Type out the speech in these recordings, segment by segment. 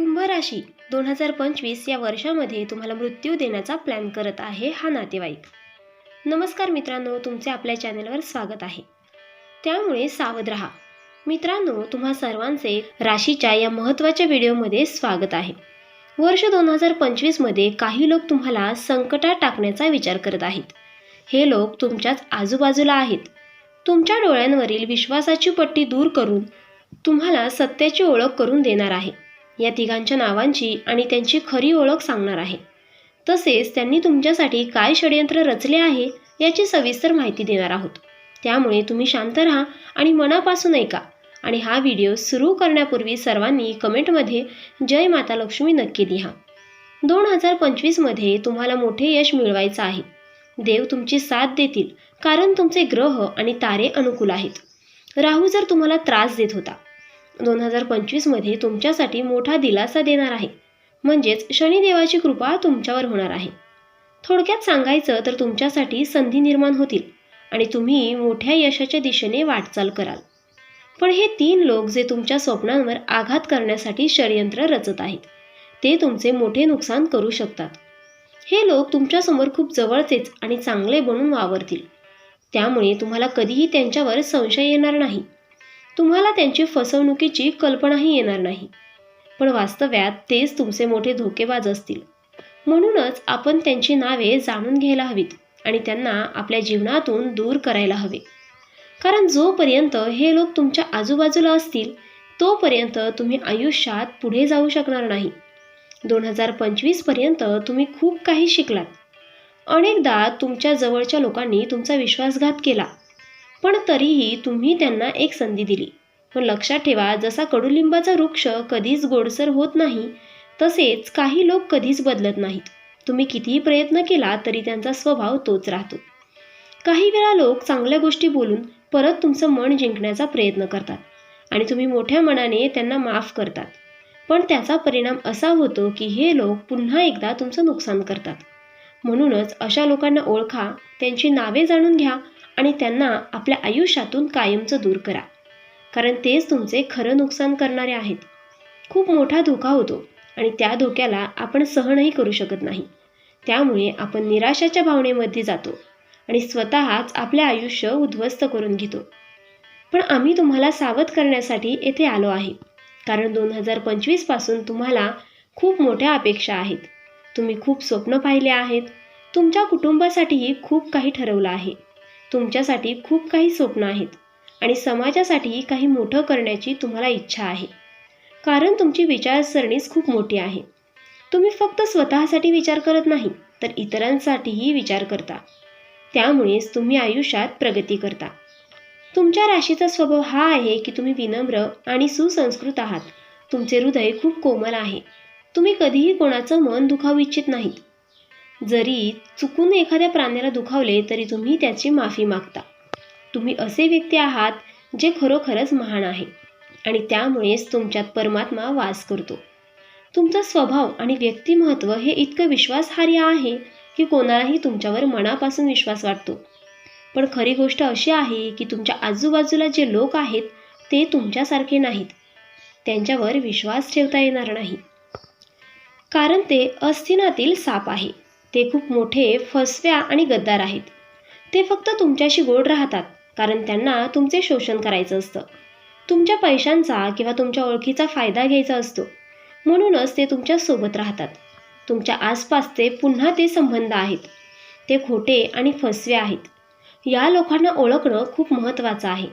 कुंभ राशी दोन हजार पंचवीस या वर्षामध्ये तुम्हाला मृत्यू देण्याचा प्लॅन करत आहे हा नातेवाईक. नमस्कार मित्रांनो तुमचे आपल्या चॅनलवर स्वागत आहे. त्यामुळे सावध राहा. मित्रांनो तुम्हा सर्वांचे राशीच्या या महत्त्वाच्या व्हिडिओमध्ये स्वागत आहे. वर्ष दोन हजार पंचवीसमध्ये काही लोक तुम्हाला संकटात टाकण्याचा विचार करत आहेत. हे लोक तुमच्याच आजूबाजूला आहेत. तुमच्या डोळ्यांवरील विश्वासाची पट्टी दूर करून तुम्हाला सत्याची ओळख करून देणार आहे. या तिघांच्या नावांची आणि त्यांची खरी ओळख सांगणार आहे. तसेच त्यांनी तुमच्यासाठी काय षडयंत्र रचले आहे याची सविस्तर माहिती देणार आहोत. त्यामुळे तुम्ही शांत राहा आणि मनापासून ऐका. आणि हा व्हिडिओ सुरू करण्यापूर्वी सर्वांनी कमेंटमध्ये जय माता लक्ष्मी नक्की लिहा. दोन हजार पंचवीसमध्ये तुम्हाला मोठे यश मिळवायचं आहे. देव तुमची साथ देतील कारण तुमचे ग्रह आणि तारे अनुकूल आहेत. राहू जर तुम्हाला त्रास देत होता दोन हजार पंचवीसमध्ये तुमच्यासाठी मोठा दिलासा देणार आहे. म्हणजेच शनिदेवाची कृपा तुमच्यावर होणार आहे. थोडक्यात सांगायचं तर तुमच्यासाठी संधी निर्माण होतील आणि तुम्ही मोठ्या यशाच्या दिशेने वाटचाल कराल. पण हे तीन लोक जे तुमच्या स्वप्नांवर आघात करण्यासाठी षडयंत्र रचत आहेत ते तुमचे मोठे नुकसान करू शकतात. हे लोक तुमच्यासमोर खूप जवळचेच आणि चांगले बनून वावरतील. त्यामुळे तुम्हाला कधीही त्यांच्यावर संशय येणार नाही. तुम्हाला त्यांची फसवणुकीची कल्पनाही येणार नाही. पण वास्तव्यात तेच तुमचे मोठे धोकेबाज असतील. म्हणूनच आपण त्यांची नावे जाणून घ्यायला हवीत आणि त्यांना आपल्या जीवनातून दूर करायला हवे. कारण जोपर्यंत हे लोक तुमच्या आजूबाजूला असतील तोपर्यंत तुम्ही आयुष्यात पुढे जाऊ शकणार नाही. दोन हजार पंचवीसपर्यंत तुम्ही खूप काही शिकलात. अनेकदा तुमच्या जवळच्या लोकांनी तुमचा विश्वासघात केला. पण तरीही तुम्ही त्यांना एक संधी दिली. पण लक्षात ठेवा जसा कडुलिंबाचा वृक्ष कधीच गोडसर होत नाही तसेच काही लोक कधीच बदलत नाहीत. तुम्ही कितीही प्रयत्न केला तरी त्यांचा स्वभाव तोच राहतो. काही वेळा लोक चांगल्या गोष्टी बोलून परत तुमचं मन जिंकण्याचा प्रयत्न करतात आणि तुम्ही मोठ्या मनाने त्यांना माफ करतात. पण त्याचा परिणाम असा होतो की हे लोक पुन्हा एकदा तुमचं नुकसान करतात. म्हणूनच अशा लोकांना ओळखा त्यांची नावे जाणून घ्या आणि त्यांना आपल्या आयुष्यातून कायमचं दूर करा. कारण तेच तुमचे खरं नुकसान करणारे आहेत. खूप मोठा धोका होतो आणि त्या धोक्याला आपण सहनही करू शकत नाही. त्यामुळे आपण निराशाच्या भावनेमध्ये जातो आणि स्वतःच आपले आयुष्य उद्ध्वस्त करून घेतो. पण आम्ही तुम्हाला सावध करण्यासाठी येथे आलो आहे. कारण दोन हजार पंचवीसपासून तुम्हाला खूप मोठ्या अपेक्षा आहेत. तुम्ही खूप स्वप्न पाहिले आहेत. तुमच्या कुटुंबासाठीही खूप काही ठरवलं आहे. तुमच्यासाठी खूप काही स्वप्न आहेत आणि समाजासाठी काही मोठं करण्याची तुम्हाला इच्छा आहे. कारण तुमची विचारसरणीच खूप मोठी आहे. तुम्ही फक्त स्वतःसाठी विचार करत नाही तर इतरांसाठीही विचार करता. त्यामुळेच तुम्ही आयुष्यात प्रगती करता. तुमच्या राशीचा स्वभाव हा आहे की तुम्ही विनम्र आणि सुसंस्कृत आहात. तुमचे हृदय खूप कोमल आहे. तुम्ही कधीही कोणाचं मन दुखावू इच्छित नाहीत. जरी चुकून एखाद्या प्राण्याला दुखावले तरी तुम्ही त्याची माफी मागता. तुम्ही असे व्यक्ती आहात जे खरोखरच महान आहे आणि त्यामुळेच तुमच्यात परमात्मा वास करतो. तुमचा स्वभाव आणि व्यक्तिमत्व हे इतकं विश्वासार्ह आहे की कोणालाही तुमच्यावर मनापासून विश्वास वाटतो. पण खरी गोष्ट अशी आहे की तुमच्या आजूबाजूला जे लोक आहेत ते तुमच्यासारखे नाहीत. त्यांच्यावर विश्वास ठेवता येणार नाही. कारण ते अस्थिनातील साप आहे. ते खूप मोठे फसव्या आणि गद्दार आहेत. ते फक्त तुमच्याशी गोड राहतात कारण त्यांना तुमचे शोषण करायचं असतं. तुमच्या पैशांचा किंवा तुमच्या ओळखीचा फायदा घ्यायचा असतो. म्हणूनच ते तुमच्यासोबत राहतात. तुमच्या आसपासचे पुन्हा ते संबंध आहेत. ते खोटे आणि फसवे आहेत. या लोकांना ओळखणं खूप महत्त्वाचं आहे.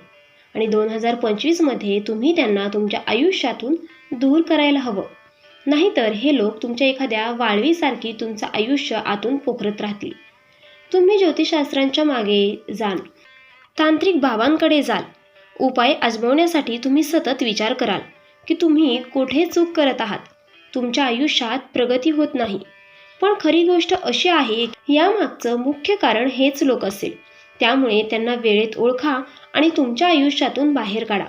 आणि दोन हजार पंचवीसमध्ये तुम्ही त्यांना तुमच्या आयुष्यातून दूर करायला हवं. नाहीतर हे लोक तुमच्या एखाद्या वाळवीसारखी तुमचं आयुष्य आतून पोखरत राहतील. तुम्ही ज्योतिषशास्त्रांच्या मागे जाल. तांत्रिक भावांकडे जाल. उपाय आजमावण्यासाठी तुम्ही सतत विचार कराल की तुम्ही कुठे चूक करत आहात. तुमच्या आयुष्यात प्रगती होत नाही. पण खरी गोष्ट अशी आहे यामागचं मुख्य कारण हेच लोक असेल. त्यामुळे त्यांना वेळेत ओळखा आणि तुमच्या आयुष्यातून बाहेर काढा.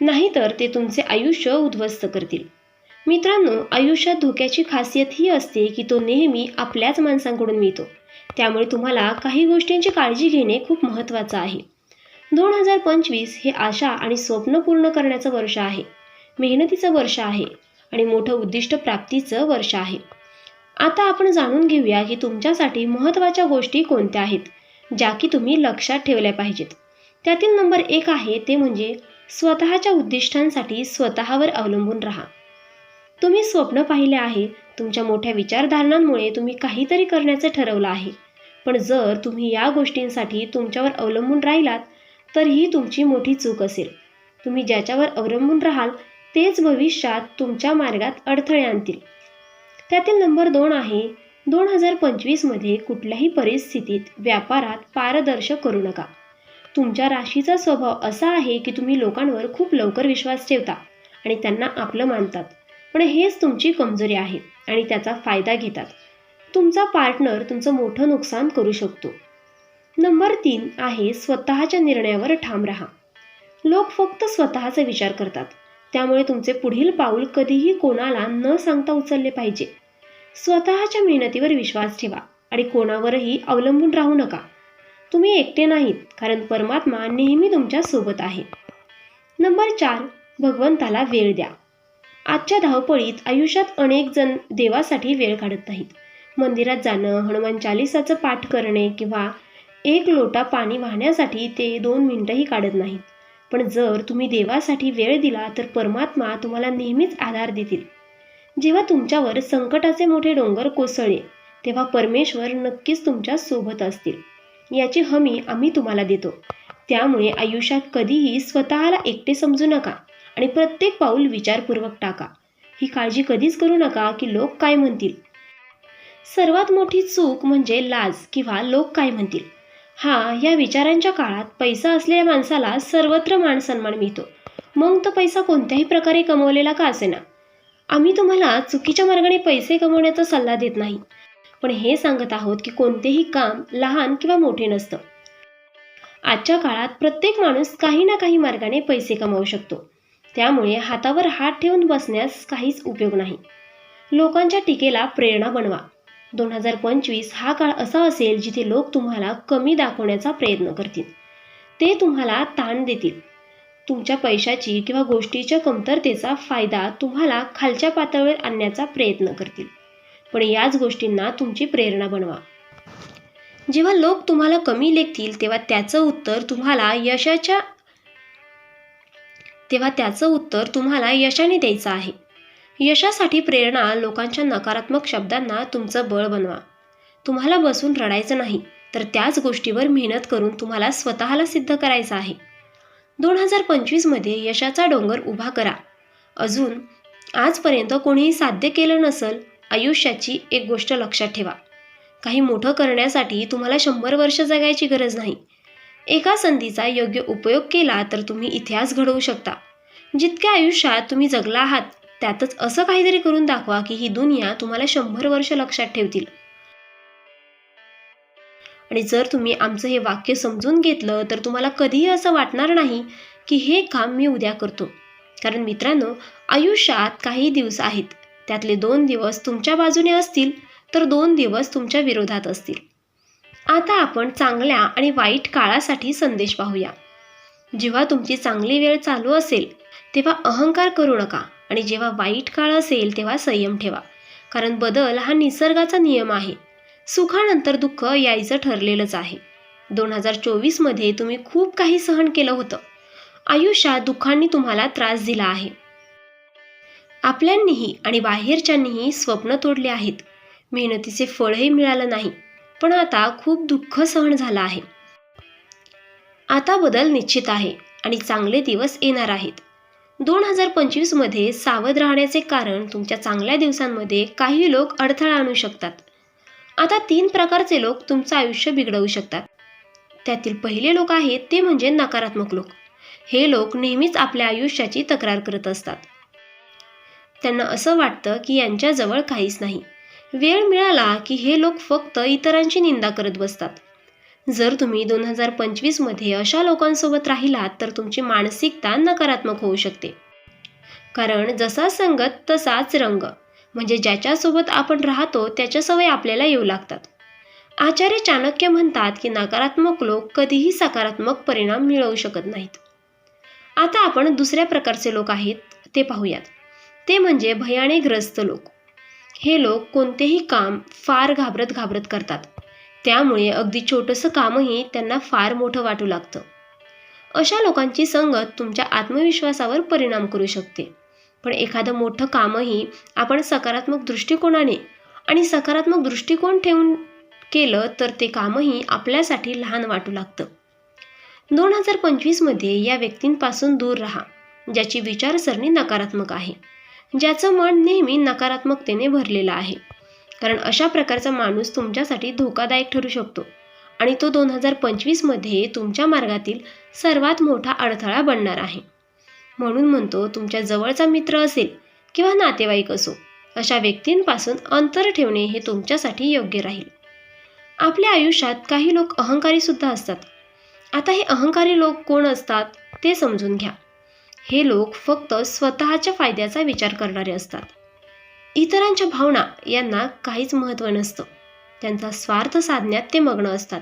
नाहीतर ते तुमचे आयुष्य उद्ध्वस्त करतील. मित्रांनो आयुष्यात धोक्याची खासियत ही असते की तो नेहमी आपल्याच माणसांकडून मिळतो. त्यामुळे तुम्हाला काही गोष्टींची काळजी घेणे खूप महत्त्वाचं आहे. दोन हजार पंचवीस हे आशा आणि स्वप्न पूर्ण करण्याचं वर्ष आहे. मेहनतीचं वर्ष आहे आणि मोठं उद्दिष्ट प्राप्तीचं वर्ष आहे. आता आपण जाणून घेऊया की तुमच्यासाठी महत्त्वाच्या गोष्टी कोणत्या आहेत ज्या की तुम्ही लक्षात ठेवल्या पाहिजेत. त्यातील नंबर एक आहे ते म्हणजे स्वतःच्या उद्दिष्टांसाठी स्वतःवर अवलंबून राहा. तुम्ही स्वप्न पाहिले आहे तुमच्या मोठ्या विचारधारणांमुळे तुम्ही काहीतरी करण्याचं ठरवलं आहे. पण जर तुम्ही या गोष्टींसाठी तुमच्यावर अवलंबून राहिलात तर ही तुमची मोठी चूक असेल. तुम्ही ज्याच्यावर अवलंबून राहाल तेच भविष्यात तुमच्या मार्गात अडथळे आणतील. त्यातील नंबर दोन आहे दोन हजार पंचवीसमध्ये कुठल्याही परिस्थितीत व्यापारात पारदर्शक करू नका. तुमच्या राशीचा स्वभाव असा आहे की तुम्ही लोकांवर खूप लवकर विश्वास ठेवता आणि त्यांना आपलं मानतात. पण हेच तुमची कमजोरी आहे आणि त्याचा फायदा घेतात. तुमचा पार्टनर तुमचं मोठं नुकसान करू शकतो. नंबर तीन आहे स्वतःच्या निर्णयावर ठाम राहा. लोक फक्त स्वतःचा विचार करतात. त्यामुळे तुमचे पुढील पाऊल कधीही कोणाला न सांगता उचलले पाहिजे. स्वतःच्या मेहनतीवर विश्वास ठेवा आणि कोणावरही अवलंबून राहू नका. तुम्ही एकटे नाहीत कारण परमात्मा नेहमी तुमच्यासोबत आहे. नंबर चार भगवंताला वेळ द्या. आजच्या धावपळीत आयुष्यात अनेक जण देवासाठी वेळ काढत नाहीत. मंदिरात जाणं हनुमान चालिसाचं पाठ करणे किंवा एक लोटा पाणी वाहण्यासाठी ते दोन मिनटंही काढत नाहीत. पण जर तुम्ही देवासाठी वेळ दिला तर परमात्मा तुम्हाला नेहमीच आधार देतील. जेव्हा तुमच्यावर संकटाचे मोठे डोंगर कोसळले तेव्हा परमेश्वर नक्कीच तुमच्यासोबत असतील. याची हमी आम्ही तुम्हाला देतो. त्यामुळे आयुष्यात कधीही स्वतःला एकटे समजू नका. आणि प्रत्येक पाऊल विचारपूर्वक टाका. ही काळजी कधीच करू नका की लोक काय म्हणतील. सर्वात मोठी चूक म्हणजे लाज किंवा लोक काय म्हणतील. हा या विचारांच्या काळात पैसा असलेल्या माणसाला सर्वत्र मान सन्मान मिळतो. मग तो पैसा कोणत्याही प्रकारे कमवलेला का असेना? आम्ही तुम्हाला चुकीच्या मार्गाने पैसे कमवण्याचा सल्ला देत नाही. पण हे सांगत आहोत की कोणतेही काम लहान किंवा मोठे नसतं. आजच्या काळात प्रत्येक माणूस काही ना काही मार्गाने पैसे कमावू शकतो. त्यामुळे हातावर हात ठेवून बसण्यास काहीच उपयोग नाही. लोकांच्या टीकेला प्रेरणा बनवा. दोन हजार पंचवीस हा काळ असा असेल जिथे लोक तुम्हाला कमी दाखवण्याचा प्रयत्न करतील. ते तुम्हाला ताण देतील. तुमच्या पैशाची किंवा गोष्टीच्या कमतरतेचा फायदा तुम्हाला खालच्या पातळीवर आणण्याचा प्रयत्न करतील. पण याच गोष्टींना तुमची प्रेरणा बनवा. जेव्हा लोक तुम्हाला कमी लेखतील तेव्हा त्याचं उत्तर तुम्हाला यशाच्या तेव्हा त्याचं उत्तर तुम्हाला यशाने द्यायचं आहे. यशासाठी प्रेरणा लोकांच्या नकारात्मक शब्दांना तुमचं बळ बनवा. तुम्हाला बसून रडायचं नाही तर त्याच गोष्टीवर मेहनत करून तुम्हाला स्वतःला सिद्ध करायचं आहे. दोन हजार पंचवीसमध्ये यशाचा डोंगर उभा करा. अजून आजपर्यंत कोणीही साध्य केलं नसल आयुष्याची एक गोष्ट लक्षात ठेवा. काही मोठं करण्यासाठी तुम्हाला शंभर वर्ष जगायची गरज नाही. एका संधीचा योग्य उपयोग केला तर तुम्ही इतिहास घडवू शकता. जितक्या आयुष्यात तुम्ही जगला आहात त्यातच असं काहीतरी करून दाखवा की ही दुनिया तुम्हाला शंभर वर्ष लक्षात ठेवतील. आणि जर तुम्ही आमचं हे वाक्य समजून घेतलं तर तुम्हाला कधीही असं वाटणार नाही की हे काम मी उद्या करतो. कारण मित्रांनो आयुष्यात काही दिवस आहेत त्यातले दोन दिवस तुमच्या बाजूने असतील तर दोन दिवस तुमच्या विरोधात असतील. आता आपण चांगल्या आणि वाईट काळासाठी संदेश पाहूया. जेव्हा तुमची चांगली वेळ चालू असेल तेव्हा अहंकार करू नका आणि जेव्हा वाईट काळ असेल तेव्हा संयम ठेवा. कारण बदल हा निसर्गाचा नियम आहे. सुखानंतर दुःख यायचं ठरलेलंच आहे. दोन हजार चोवीसमध्ये तुम्ही खूप काही सहन केलं होतं. आयुष्यात दुःखांनी तुम्हाला त्रास दिला आहे. आपल्यांनीही आणि बाहेरच्यांनीही स्वप्न तोडले आहेत. मेहनतीचे फळही मिळालं नाही. पण आता खूप दुःख सहन झालं आहे. आता बदल निश्चित आहे आणि चांगले दिवस येणार आहेत. दोन हजार पंचवीसमध्ये सावध राहण्याचे कारण तुमच्या चांगल्या दिवसांमध्ये काही लोक अडथळा आणू शकतात. आता तीन प्रकारचे लोक तुमचं आयुष्य बिघडवू शकतात. त्यातील पहिले लोक आहेत ते म्हणजे नकारात्मक लोक. हे लोक नेहमीच आपल्या आयुष्याची तक्रार करत असतात. त्यांना असं वाटतं की यांच्याजवळ काहीच नाही. वेळ मिळाला की हे लोक फक्त इतरांची निंदा करत बसतात. जर तुम्ही दोन हजार पंचवीसमध्ये अशा लोकांसोबत राहिलात तर तुमची मानसिकता नकारात्मक होऊ शकते. कारण जसा संगत तसाच रंग. म्हणजे ज्याच्यासोबत आपण राहतो त्याच्या सवय आपल्याला येऊ लागतात. आचार्य चाणक्य म्हणतात की नकारात्मक लोक कधीही सकारात्मक परिणाम मिळवू शकत नाहीत. आता आपण दुसऱ्या प्रकारचे लोक आहेत ते पाहूयात. ते म्हणजे भयाने ग्रस्त लोक. हे लोक कोणतेही काम फार घाबरत घाबरत करतात. त्यामुळे अगदी छोटंसं कामही त्यांना फार मोठं वाटू लागतं. अशा लोकांची संगत तुमच्या आत्मविश्वासावर परिणाम करू शकते. पण एखादं मोठं कामही आपण सकारात्मक दृष्टिकोनाने आणि सकारात्मक दृष्टिकोन ठेवून केलं तर ते कामही आपल्यासाठी लहान वाटू लागतं. दोन हजार पंचवीसमध्ये या व्यक्तींपासून दूर राहा ज्याची विचारसरणी नकारात्मक आहे. ज्याचं मन नेहमी नकारात्मकतेने भरलेलं आहे. कारण अशा प्रकारचा माणूस तुमच्यासाठी धोकादायक ठरू शकतो. आणि तो दोन हजार पंचवीसमध्ये तुमच्या मार्गातील सर्वात मोठा अडथळा बनणार आहे. म्हणून म्हणतो तुमच्या जवळचा मित्र असेल किंवा नातेवाईक असो अशा व्यक्तींपासून अंतर ठेवणे हे तुमच्यासाठी योग्य राहील. आपल्या आयुष्यात काही लोक अहंकारी सुद्धा असतात. आता हे अहंकारी लोक कोण असतात ते समजून घ्या. हे लोक फक्त स्वतःच्या फायद्याचा विचार करणारे असतात. इतरांच्या भावना यांना काहीच महत्त्व नसतं. त्यांचा स्वार्थ साधण्यात ते मग्न असतात.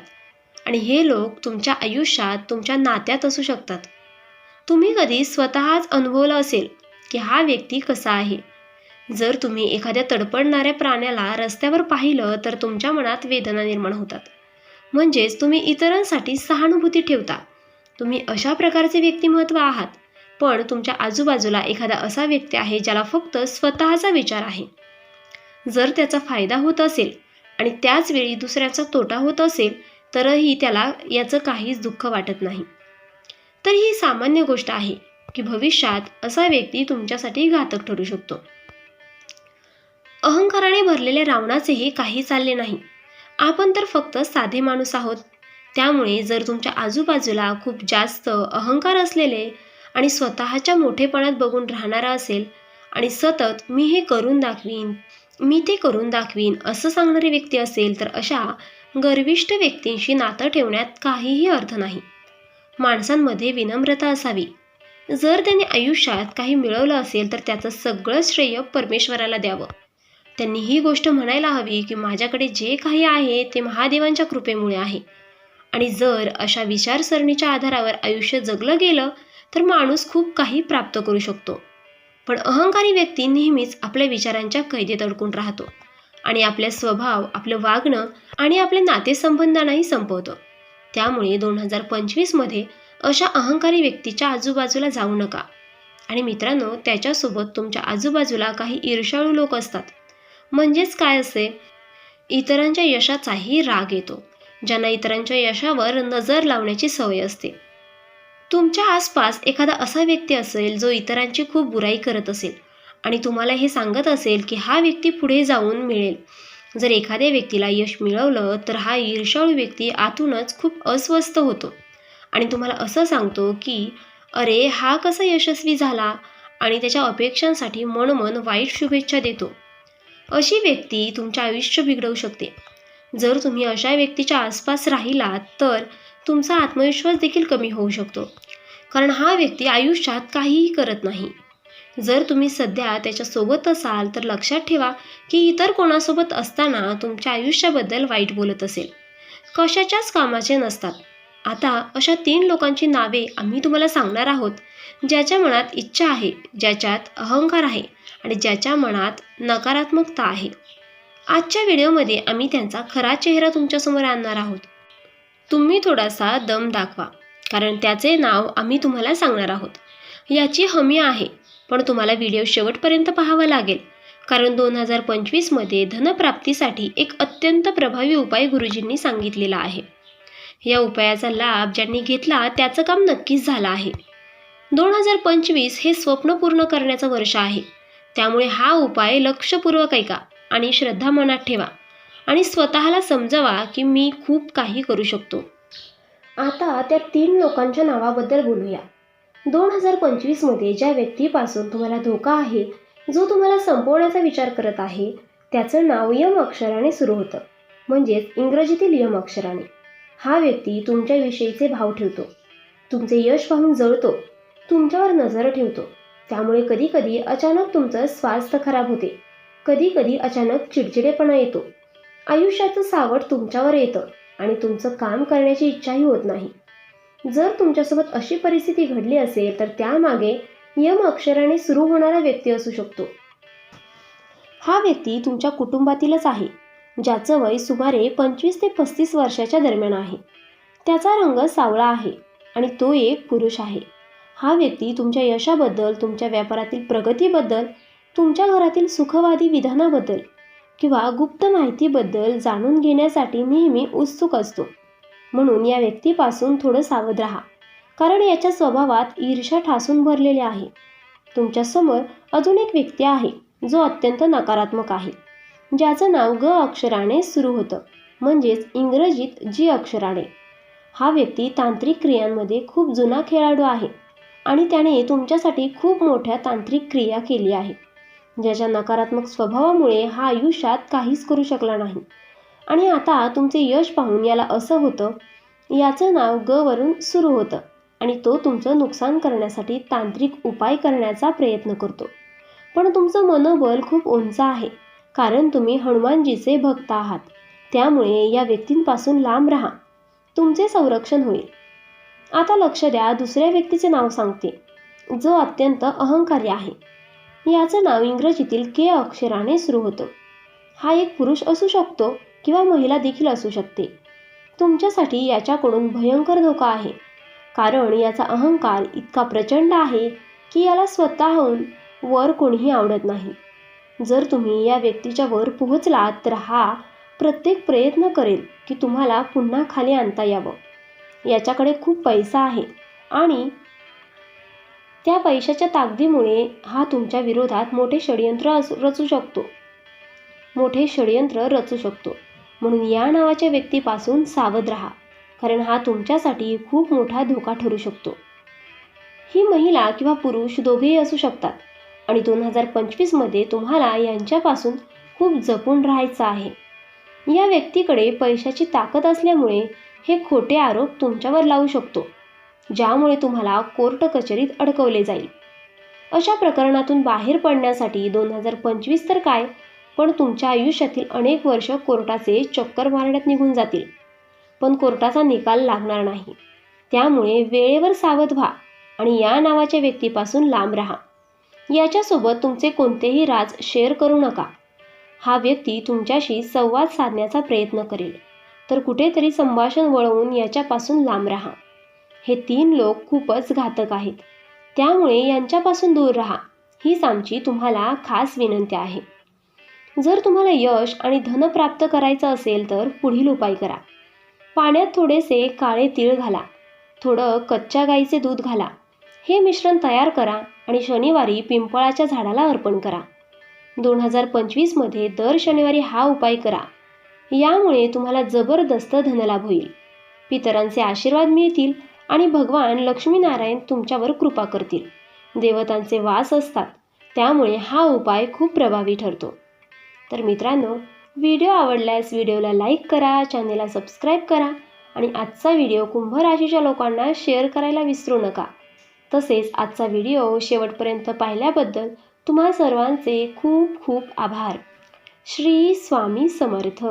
आणि हे लोक तुमच्या आयुष्यात तुमच्या नात्यात असू शकतात. तुम्ही कधी स्वतःच अनुभवलं असेल की हा व्यक्ती कसा आहे? जर तुम्ही एखाद्या तडपडणाऱ्या प्राण्याला रस्त्यावर पाहिलं तर तुमच्या मनात वेदना निर्माण होतात. म्हणजेच तुम्ही इतरांसाठी सहानुभूती ठेवता. तुम्ही अशा प्रकारचे व्यक्तिमत्व आहात. पण तुमच्या आजूबाजूला एखादा असा व्यक्ती आहे ज्याला फक्त स्वतःचा विचार आहे. जर त्याचा फायदा होत असेल आणि त्याच वेळी दुसऱ्याचा तोटा होत असेल तरही त्याला याचं काहीच दुःख वाटत नाही. तर ही सामान्य गोष्ट आहे की भविष्यात असा व्यक्ती तुमच्यासाठी घातक ठरू शकतो. अहंकाराने भरलेल्या रावणाचेही काही चालले नाही. आपण तर फक्त साधे माणूस आहोत. त्यामुळे जर तुमच्या आजूबाजूला खूप जास्त अहंकार असलेले आणि स्वतःच्या मोठेपणात बघून राहणारा असेल आणि सतत मी हे करून दाखवीन मी ते करून दाखवीन असं सांगणारी व्यक्ती असेल तर अशा गर्विष्ठ व्यक्तींशी नातं ठेवण्यात काहीही अर्थ नाही. माणसांमध्ये विनम्रता असावी. जर त्यांनी आयुष्यात काही मिळवलं असेल तर त्याचं सगळं श्रेय परमेश्वराला द्यावं. त्यांनी ही गोष्ट म्हणायला हवी की माझ्याकडे जे काही आहे ते महादेवांच्या कृपेमुळे आहे. आणि जर अशा विचारसरणीच्या आधारावर आयुष्य जगलं गेलं तर माणूस खूप काही प्राप्त करू शकतो. पण अहंकारी व्यक्ती नेहमीच आपल्या विचारांच्या कैदेत अडकून राहतो आणि आपले स्वभाव आपलं वागणं आणि आपल्या नातेसंबंधांनाही संपवतं. त्यामुळे दोन हजार पंचवीसमध्ये अशा अहंकारी व्यक्तीच्या आजूबाजूला जाऊ नका. आणि मित्रांनो त्याच्यासोबत तुमच्या आजूबाजूला काही ईर्षाळू लोक असतात. म्हणजेच काय असे? इतरांच्या यशाचाही राग येतो ज्यांना इतरांच्या यशावर नजर लावण्याची सवय असते. तुमच्या आसपास एखादा असा व्यक्ती असेल जो इतरांची खूप बुराई करत असेल आणि तुम्हाला हे सांगत असेल की हा व्यक्ती पुढे जाऊन मिळेल. जर एखाद्या व्यक्तीला यश मिळवलं तर हा ईर्षाळू व्यक्ती आतूनच खूप अस्वस्थ होतो. आणि तुम्हाला असं सांगतो की अरे हा कसा यशस्वी झाला? आणि त्याच्या अपेक्षांसाठी मनमन वाईट शुभेच्छा देतो. अशी व्यक्ती तुमचे आयुष्य बिघडवू शकते. जर तुम्ही अशा व्यक्तीच्या आसपास राहिलात तर तुमचा आत्मविश्वास देखील कमी होऊ शकतो. कारण हा व्यक्ती आयुष्यात काहीही करत नाही. जर तुम्ही सध्या त्याच्यासोबत असाल तर लक्षात ठेवा की इतर कोणासोबत असताना तुमच्या आयुष्याबद्दल वाईट बोलत असेल. कशाच्याच कामाचे नसतात. आता अशा तीन लोकांची नावे आम्ही तुम्हाला सांगणार आहोत ज्याच्या मनात इच्छा आहे ज्याच्यात अहंकार आहे आणि ज्याच्या मनात नकारात्मकता आहे. आजच्या व्हिडिओमध्ये आम्ही त्यांचा खरा चेहरा तुमच्यासमोर आणणार आहोत. तुम्ही थोडासा दम दाखवा कारण त्याचे नाव आम्ही तुम्हाला सांगणार आहोत. याची हमी आहे पण तुम्हाला व्हिडिओ शेवटपर्यंत पाहावा लागेल कारण दोन हजार पंचवीसमध्ये धनप्राप्तीसाठी एक अत्यंत प्रभावी उपाय गुरुजींनी सांगितलेला आहे. या उपायाचा लाभ ज्यांनी घेतला त्याचं काम नक्कीच झालं आहे. दोन हजार पंचवीस हे स्वप्न पूर्ण करण्याचं वर्ष आहे. त्यामुळे हा उपाय लक्षपूर्वक ऐका. आणि श्रद्धा मनात ठेवा. आणि स्वतःला समजावा की मी खूप काही करू शकतो. आता त्या तीन लोकांच्या नावाबद्दल बोलूया. दोन हजार पंचवीसमध्ये ज्या व्यक्तीपासून तुम्हाला धोका आहे जो तुम्हाला संपवण्याचा विचार करत आहे त्याचं नाव यम अक्षराने सुरू होतं. म्हणजेच इंग्रजीतील यम अक्षराने. हा व्यक्ती तुमच्याविषयीचे भाव ठेवतो. तुमचे यश पाहून जळतो. तुमच्यावर नजर ठेवतो. त्यामुळे कधीकधी अचानक तुमचं स्वास्थ्य खराब होते. कधी कधी अचानक चिडचिडेपणा येतो. आयुष्याचं सावट तुमच्यावर येतं आणि तुमचं काम करण्याची इच्छाही होत नाही. जर तुमच्यासोबत अशी परिस्थिती घडली असेल तर त्यामागे यम अक्षराने सुरू होणारा व्यक्ती असू शकतो. हा व्यक्ती तुमच्या कुटुंबातीलच आहे ज्याचं वय सुमारे पंचवीस ते पस्तीस वर्षाच्या दरम्यान आहे. त्याचा रंग सावळा आहे आणि तो एक पुरुष आहे. हा व्यक्ती तुमच्या यशाबद्दल तुमच्या व्यापारातील प्रगतीबद्दल तुमच्या घरातील सुखवादी विधानाबद्दल किंवा गुप्त माहितीबद्दल जाणून घेण्यासाठी नेहमी उत्सुक असतो. म्हणून या व्यक्तीपासून थोडं सावध राहा. कारण याच्या स्वभावात ईर्षा ठासून भरलेली आहे. तुमच्यासमोर अजून एक व्यक्ती आहे जो अत्यंत नकारात्मक आहे. ज्याचं नाव ग अक्षराने सुरू होतं. म्हणजेच इंग्रजीत जी अक्षराने हा व्यक्ती तांत्रिक क्रियांमध्ये खूप जुना खेळाडू आहे आणि त्याने तुमच्यासाठी खूप मोठ्या तांत्रिक क्रिया केली आहे. ज्याच्या नकारात्मक स्वभावामुळे हा आयुष्यात काहीच करू शकला नाही. आणि आता तुमचे यश पाहून याला असं होतं याचं नाव ग वरून सुरू होतं आणि तो तुमचं नुकसान करण्यासाठी तांत्रिक उपाय करण्याचा प्रयत्न करतो. पण तुमचं मनोबल खूप उंच आहे कारण तुम्ही हनुमानजीचे भक्त आहात. त्यामुळे या व्यक्तींपासून लांब राहा. तुमचे संरक्षण होईल. आता लक्ष द्या दुसऱ्या व्यक्तीचे नाव सांगते. जो अत्यंत अहंकारी आहे. याचं नाव इंग्रजीतील के अक्षराने सुरू होतं. हा एक पुरुष असू शकतो किंवा महिला देखील असू शकते. तुमच्यासाठी याच्याकडून भयंकर धोका आहे. कारण याचा अहंकार इतका प्रचंड आहे की याला स्वतःहून वर कोणीही आवडत नाही. जर तुम्ही या व्यक्तीच्या वर पोहोचलात तर हा प्रत्येक प्रयत्न करेल की तुम्हाला पुन्हा खाली आणता यावं. याच्याकडे खूप पैसा आहे आणि त्या पैशाच्या ताकदीमुळे हा तुमच्या विरोधात मोठे षडयंत्र रचू शकतो. मोठे षडयंत्र रचू शकतो. म्हणून या नावाच्या व्यक्तीपासून सावध राहा. कारण हा तुमच्यासाठी खूप मोठा धोका ठरू शकतो. ही महिला किंवा पुरुष दोघेही असू शकतात. आणि दोन हजार पंचवीसमध्ये तुम्हाला यांच्यापासून खूप जपून राहायचं आहे. या व्यक्तीकडे पैशाची ताकद असल्यामुळे हे खोटे आरोप तुमच्यावर लावू शकतो. ज्यामुळे तुम्हाला कोर्ट कचेरीत अडकवले जाईल. अशा प्रकरणातून बाहेर पडण्यासाठी दोन हजार पंचवीस तर काय पण तुमच्या आयुष्यातील अनेक वर्ष कोर्टाचे चक्कर मारण्यात निघून जातील. पण कोर्टाचा निकाल लागणार नाही. त्यामुळे वेळेवर सावध व्हा आणि या नावाच्या व्यक्तीपासून लांब राहा. याच्यासोबत तुमचे कोणतेही राज शेअर करू नका. हा व्यक्ती तुमच्याशी संवाद साधण्याचा प्रयत्न करेल. तर कुठेतरी संभाषण वळवून याच्यापासून लांब राहा. हे तीन लोक खूपच घातक आहेत. त्यामुळे यांच्यापासून दूर राहा. हीच आमची तुम्हाला खास विनंती आहे. जर तुम्हाला यश आणि धन प्राप्त करायचं असेल तर पुढील उपाय करा. पाण्यात थोडेसे काळे तीळ घाला. थोडं कच्च्या गाईचे दूध घाला. हे मिश्रण तयार करा आणि शनिवारी पिंपळाच्या झाडाला अर्पण करा. दोन हजार पंचवीसमध्ये दर शनिवारी हा उपाय करा. यामुळे तुम्हाला जबरदस्त धनलाभ होईल. पितरांचे आशीर्वाद मिळतील आणि भगवान लक्ष्मीनारायण तुमच्यावर कृपा करतील. देवतांचे वास असतात त्यामुळे हा उपाय खूप प्रभावी ठरतो. तर मित्रांनो व्हिडिओ आवडल्यास व्हिडिओला लाईक करा चॅनेलला सबस्क्राईब करा आणि आजचा व्हिडिओ कुंभ राशीच्या लोकांना शेअर करायला विसरू नका. तसेच आजचा व्हिडिओ शेवटपर्यंत पाहिल्याबद्दल तुम्हा सर्वांचे खूप खूप आभार. श्री स्वामी समर्थ.